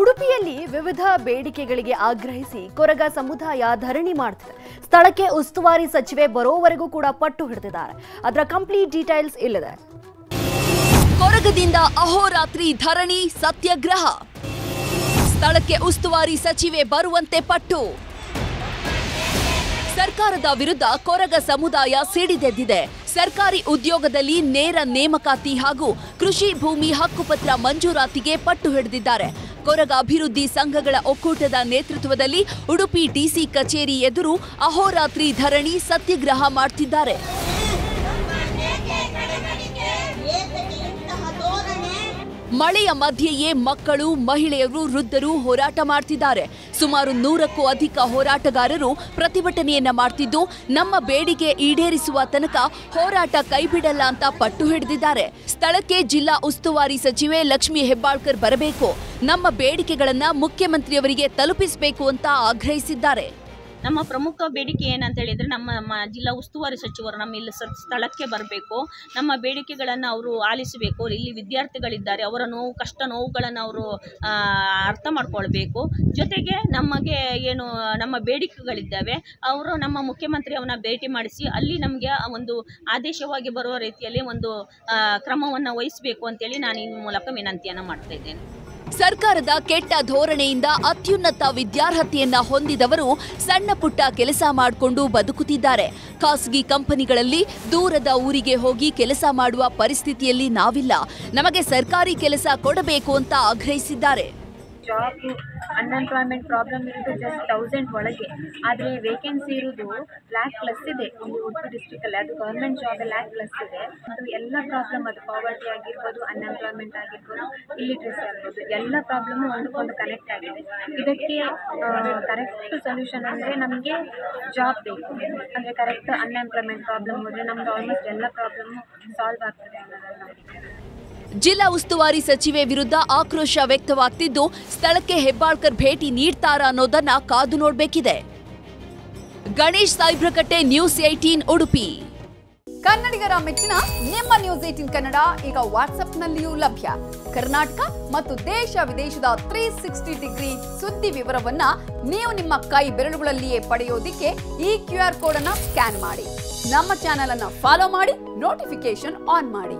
ಉಡುಪಿಯಲ್ಲಿ ವಿವಿಧ ಬೇಡಿಕೆಗಳಿಗೆ ಆಗ್ರಹಿಸಿ ಕೊರಗ ಸಮುದಾಯ ಧರಣಿ ಮಾಡ್ತಿದೆ. ಸ್ಥಳಕ್ಕೆ ಉಸ್ತುವಾರಿ ಸಚಿವೆ ಬರೋವರೆಗೂ ಕೂಡ ಪಟ್ಟು ಹಿಡಿದಿದ್ದಾರೆ. ಅದರ ಕಂಪ್ಲೀಟ್ ಡೀಟೈಲ್ಸ್ ಇಲ್ಲಿದೆ. ಕೊರಗದಿಂದ ಅಹೋರಾತ್ರಿ ಧರಣಿ ಸತ್ಯಾಗ್ರಹ. ಸ್ಥಳಕ್ಕೆ ಉಸ್ತುವಾರಿ ಸಚಿವೆ ಬರುವಂತೆ ಪಟ್ಟು. ಸರ್ಕಾರದ ವಿರುದ್ಧ ಕೊರಗ ಸಮುದಾಯ ಸಿಡಿದೆದ್ದಿದೆ. ಸರ್ಕಾರಿ ಉದ್ಯೋಗದಲ್ಲಿ ನೇರ ನೇಮಕಾತಿ ಹಾಗೂ ಕೃಷಿ ಭೂಮಿ ಹಕ್ಕುಪತ್ರ ಮಂಜೂರಾತಿಗೆ ಪಟ್ಟು ಹಿಡಿದಿದ್ದಾರೆ. ಕೊರಗ ಅಭಿವೃದ್ಧಿ ಸಂಘಗಳ ಒಕ್ಕೂಟದ ನೇತೃತ್ವದಲ್ಲಿ ಉಡುಪಿ ಡಿಸಿ ಕಚೇರಿ ಎದುರು ಅಹೋರಾತ್ರಿ ಧರಣಿ ಸತ್ಯಾಗ್ರಹ ಮಾಡ್ತಿದ್ದಾರೆ. ಮಳೆಯ ಮಧ್ಯೆಯೇ ಮಕ್ಕಳು, ಮಹಿಳೆಯರು, ವೃದ್ಧರು ಹೋರಾಟ ಮಾಡ್ತಿದ್ದಾರೆ. ಸುಮಾರು ನೂರಕ್ಕೂ ಅಧಿಕ ಹೋರಾಟಗಾರರು ಪ್ರತಿಭಟನೆಯನ್ನ ಮಾಡ್ತಿದ್ದು, ನಮ್ಮ ಬೇಡಿಕೆ ಈಡೇರಿಸುವ ತನಕ ಹೋರಾಟ ಕೈಬಿಡಲ್ಲ ಅಂತ ಪಟ್ಟು ಹಿಡಿದಿದ್ದಾರೆ. ಸ್ಥಳಕ್ಕೆ ಜಿಲ್ಲಾ ಉಸ್ತುವಾರಿ ಸಚಿವೆ ಲಕ್ಷ್ಮಿ ಹೆಬ್ಬಾಳ್ಕರ್ ಬರಬೇಕು. ನಮ್ಮ ಬೇಡಿಕೆಗಳನ್ನ ಮುಖ್ಯಮಂತ್ರಿಯವರಿಗೆ ತಲುಪಿಸಬೇಕು ಅಂತ ಆಗ್ರಹಿಸಿದ್ದಾರೆ. ನಮ್ಮ ಪ್ರಮುಖ ಬೇಡಿಕೆ ಏನಂತ ಹೇಳಿದರೆ ನಮ್ಮ ಜಿಲ್ಲಾ ಉಸ್ತುವಾರಿ ಸಚಿವರು ನಮ್ಮ ಇಲ್ಲಿ ಸ್ಥಳಕ್ಕೆ ಬರಬೇಕು. ನಮ್ಮ ಬೇಡಿಕೆಗಳನ್ನು ಅವರು ಆಲಿಸಬೇಕು. ಇಲ್ಲಿ ವಿದ್ಯಾರ್ಥಿಗಳಿದ್ದಾರೆ. ಅವರ ನೋವು, ಕಷ್ಟ ನೋವುಗಳನ್ನು ಅವರು ಅರ್ಥ ಮಾಡ್ಕೊಳ್ಬೇಕು. ಜೊತೆಗೆ ನಮಗೆ ಏನು, ನಮ್ಮ ಬೇಡಿಕೆಗಳಿದ್ದಾವೆ. ಅವರು ನಮ್ಮ ಮುಖ್ಯಮಂತ್ರಿ ಭೇಟಿ ಮಾಡಿಸಿ ಅಲ್ಲಿ ನಮಗೆ ಒಂದು ಆದೇಶವಾಗಿ ಬರುವ ರೀತಿಯಲ್ಲಿ ಒಂದು ಕ್ರಮವನ್ನು ವಹಿಸಬೇಕು ಅಂತೇಳಿ ನಾನು ಈ ಮೂಲಕ ವಿನಂತಿಯನ್ನು ಮಾಡ್ತಾ ಇದ್ದೇನೆ. ಸರ್ಕಾರದ ಕೆಟ್ಟ ಧೋರಣೆಯಿಂದ ಅತ್ಯುನ್ನತ ವಿದ್ಯಾರ್ಹತೆಯನ್ನ ಹೊಂದಿದವರು ಸಣ್ಣ ಪುಟ್ಟ ಕೆಲಸ ಮಾಡಿಕೊಂಡು ಬದುಕುತ್ತಿದ್ದಾರೆ. ಖಾಸಗಿ ಕಂಪನಿಗಳಲ್ಲಿ ದೂರದ ಊರಿಗೆ ಹೋಗಿ ಕೆಲಸ ಮಾಡುವ ಪರಿಸ್ಥಿತಿಯಲ್ಲಿ ನಾವಿಲ್ಲ. ನಮಗೆ ಸರ್ಕಾರಿ ಕೆಲಸ ಕೊಡಬೇಕು ಅಂತ ಆಗ್ರಹಿಸಿದ್ದಾರೆ. ಜಾಬ್ ಅನ್ಎಂಪ್ಲಾಯ್ಮೆಂಟ್ ಪ್ರಾಬ್ಲಮ್ ಇರೋದು ಜಸ್ಟ್ ತೌಸಂಡ್ ಒಳಗೆ. ಆದರೆ ವೇಕೆನ್ಸಿ ಇರೋದು ಲ್ಯಾಕ್ ಪ್ಲಸ್ ಇದೆ ಒಂದು ಉಡುಪಿ ಡಿಸ್ಟ್ರಿಕ್ಟಲ್ಲಿ ಅದು ಗೌರ್ಮೆಂಟ್ ಜಾಬ್ ಲ್ಯಾಕ್ ಪ್ಲಸ್ ಇದೆ. ಅದು ಎಲ್ಲ ಪ್ರಾಬ್ಲಮ್ ಅದು ಪಾವರ್ಟಿ ಆಗಿರ್ಬೋದು ಅನ್ಎಂಪ್ಲಾಯ್ಮೆಂಟ್ ಆಗಿರ್ಬೋದು ಇಲ್ಲಿಟ್ರೆಸಿ ಆಗಿರ್ಬೋದು, ಎಲ್ಲ ಪ್ರಾಬ್ಲಮ್ಮು ಒಂದಕ್ಕೊಂದು ಕನೆಕ್ಟ್ ಆಗಿದೆ. ಇದಕ್ಕೆ ಕರೆಕ್ಟ್ ಸೊಲ್ಯೂಷನ್ ಅಂದರೆ ನಮಗೆ ಜಾಬ್ ಬೇಕು. ಅಂದರೆ ಕರೆಕ್ಟ್ ಅನ್ಎಂಪ್ಲಾಯ್ಮೆಂಟ್ ಪ್ರಾಬ್ಲಮ್ ಹೋದರೆ ನಮ್ಗೆ ಆಲ್ಮೋಸ್ಟ್ ಎಲ್ಲ ಪ್ರಾಬ್ಲಮ್ಮು ಸಾಲ್ವ್ ಆಗ್ತದೆ ಅನ್ನೋದನ್ನು ನಂಬಿಕೆ ಜಿಲ್ಲಾ ಉಸ್ತುವಾರಿ ಸಚಿವೆ ವಿರುದ್ಧ ಆಕ್ರೋಶ ವ್ಯಕ್ತವಾಗ್ತಿದ್ದು, ಸ್ಥಳಕ್ಕೆ ಹೆಬ್ಬಾಳ್ಕರ್ ಭೇಟಿ ನೀಡ್ತಾರಾ ಅನ್ನೋದನ್ನ ಕಾದು ನೋಡಬೇಕಿದೆ. ಗಣೇಶ್ ಸಾಯಿಬ್ರಕಟ್ಟೆ ನ್ಯೂಸ್ ಏಟೀನ್ ಉಡುಪಿ. ಕನ್ನಡಿಗರ ಮೆಚ್ಚಿನ ನಿಮ್ಮ ನ್ಯೂಸ್ ಏಟೀನ್ ಕನ್ನಡ ಈಗ ವಾಟ್ಸ್ಆಪ್ನಲ್ಲಿಯೂ ಲಭ್ಯ. ಕರ್ನಾಟಕ ಮತ್ತು ದೇಶ ವಿದೇಶದ ತ್ರೀ ಸಿಕ್ಸ್ಟಿ ಡಿಗ್ರಿ ಸುದ್ದಿ ವಿವರವನ್ನ ನೀವು ನಿಮ್ಮ ಕೈ ಬೆರಳುಗಳಲ್ಲಿಯೇ ಪಡೆಯೋದಿಕ್ಕೆ ಈ ಕ್ಯೂ ಆರ್ ಕೋಡ್ ಅನ್ನ ಸ್ಕ್ಯಾನ್ ಮಾಡಿ. ನಮ್ಮ ಚಾನೆಲ್ ಅನ್ನ ಫಾಲೋ ಮಾಡಿ ನೋಟಿಫಿಕೇಶನ್ ಆನ್ ಮಾಡಿ.